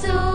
สู้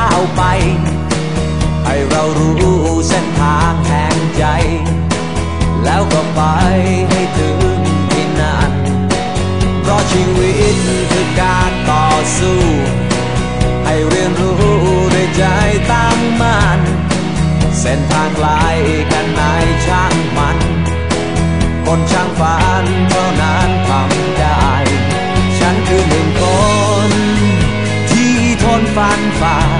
ก้าวไป ให้เรารู้เส้นทางแห่งใจ แล้วก็ไปให้ถึงที่นั่นเพราะชีวิตคือการต่อสู้ ให้เรียนรู้ด้วยใจตั้งมั่นเส้นทางไกลแค่ไหนช่างมัน คนช่างฝันเท่านั้นทำได้ ฉันคือหนึ่งคนที่ทนฟันฝ่า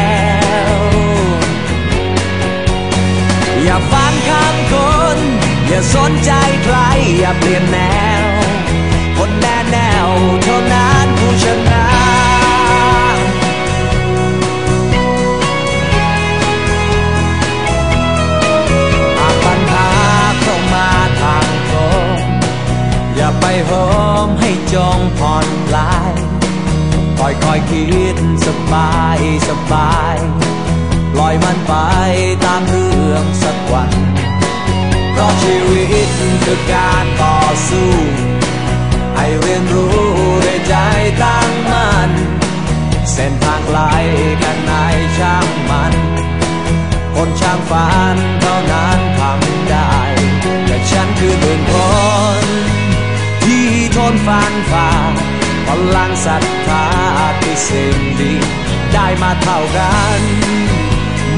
อย่าสนใจใครอย่าเปลี่ยนแนวคนแน่แนวเท่านั้นผู้ชนะหากปัญหาเข้ามาทางตรงอย่าไปโหมให้จงผ่อนคลายค่อยค่อยคิดสบายสบาย ปล่อยมันไปตามเรื่องสักวัน ราะชีวิตคือการต่อสู้ ให้เรียนรู้ด้วยใจตั้งมั่น เส้นทางไกลกันไหนช่างมัน คนช่างฝันเท่านั้นทำได้ แต่ฉันคือหนึ่งคน ที่ทนฟันฝ่าพลังศรัทธาคือสิ่งดี ได้มาเท่ากัน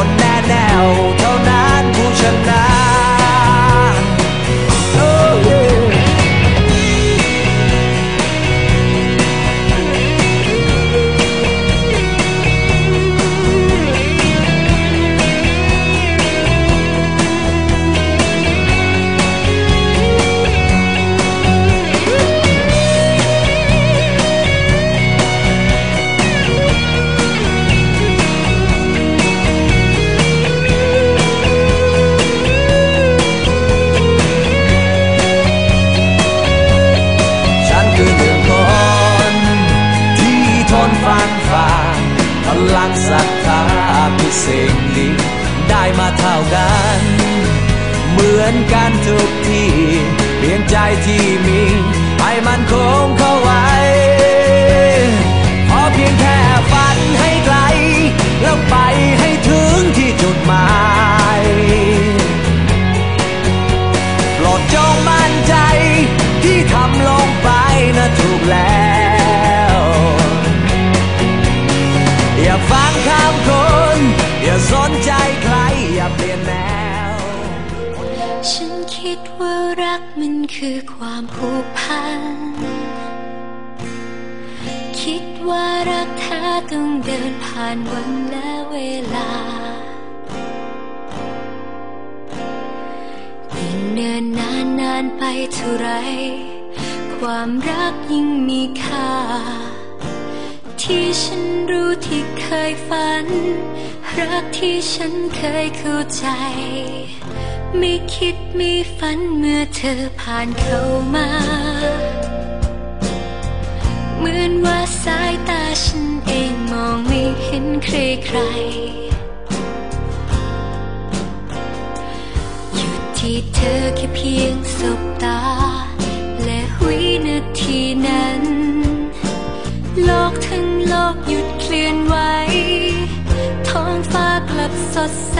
คนแน่แนวเท่านั้นผู้ชนะาเท่ากัน เหมือนกันทุกที่เพียงใจที่มีให้มันคงเข้าไว้พอเพียงแค่ฝันให้ไกล แล้วไปให้ถึงที่จุดหมาย คือความผูกพัน คิดว่ารักแท้ต้องเดินผ่านวันและเวลายิ่งเนินนานนานไปเท่าไร ความรักยิ่งมีค่า ที่ฉันรู้ที่เคยฝัน รักที่ฉันเคยเข้าใจ ไม่คิดไม่ฝันเมื่อเธอผ่านเข้ามา เหมือนว่าสายตาฉันเองมองไม่เห็นใครใครหยุดที่เธอแค่เพียงสบตา และวินาทีนั้น โลกทั้งโลกหยุดเคลื่อนไหวท้องฟ้ากลับสดใส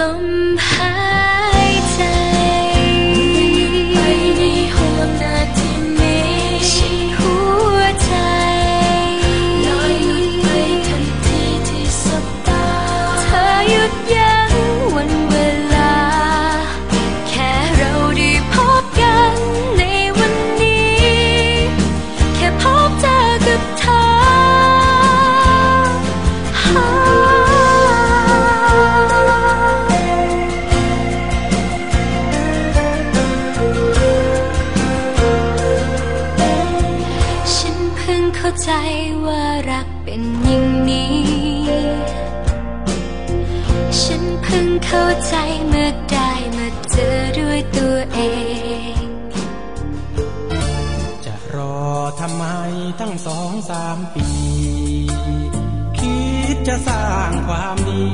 ลม ด้วยตัวเอง จะรอทำไมตั้งสองสามปี คิดจะสร้างความดี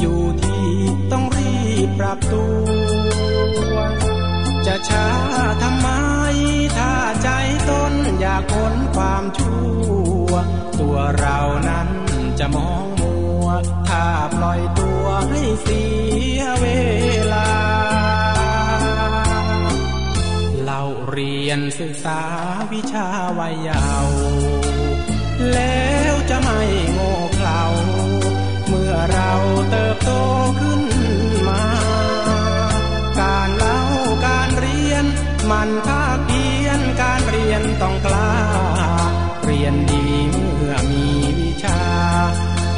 อยู่ที่ต้องรีบปรับตัว จะช้าทำไม ถ้าใจต้นอยากพ้นความชั่ว ตัวเรานั้นจะมองมัว ถ้าปล่อยตัวให้เสีย ศึกษาวิชาวัยเยาว์แล้วจะไม่โง่เขลาเมื่อเราเติบโตขึ้นมา การเล่าการเรียน มันภาคเพียนการเรียนต้องกล้า เรียนดีเมื่อมีวิชา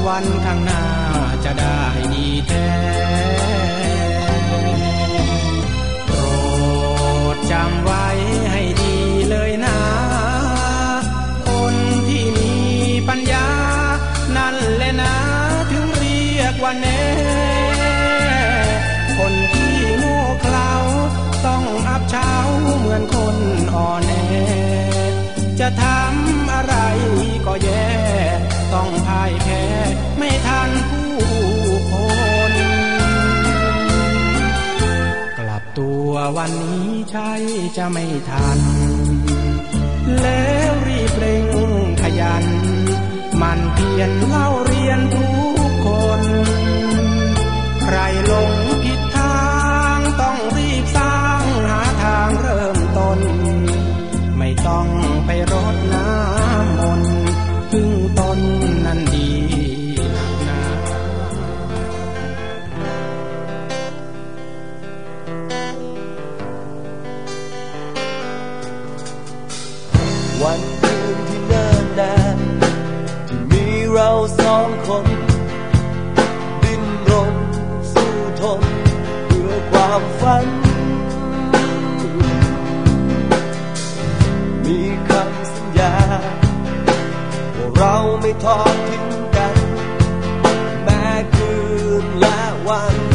วันข้างหน้าจะได้ดีแท้ แน่ คนที่โง่เขลาต้องอับเช้าเหมือนคนอ่อนแอ จะทำอะไรก็แย่ ต้องพ่ายแพ้ไม่ทันผู้คนกลับตัววันนี้ใช่จะไม่ทัน แล้วรีบเร่งขยัน มันเพียรเล่าเรียนทุกคน ใครหลงผิดทางต้องรีบสร้างหาทางเริ่มต้น ไม่ต้องไปรดน้ำมนพึ่งตนนั้นดีนักหนาวัน ความฝัน มีคำสัญญาว่าเราไม่ทอดทิ้งกัน แม้คืนและวัน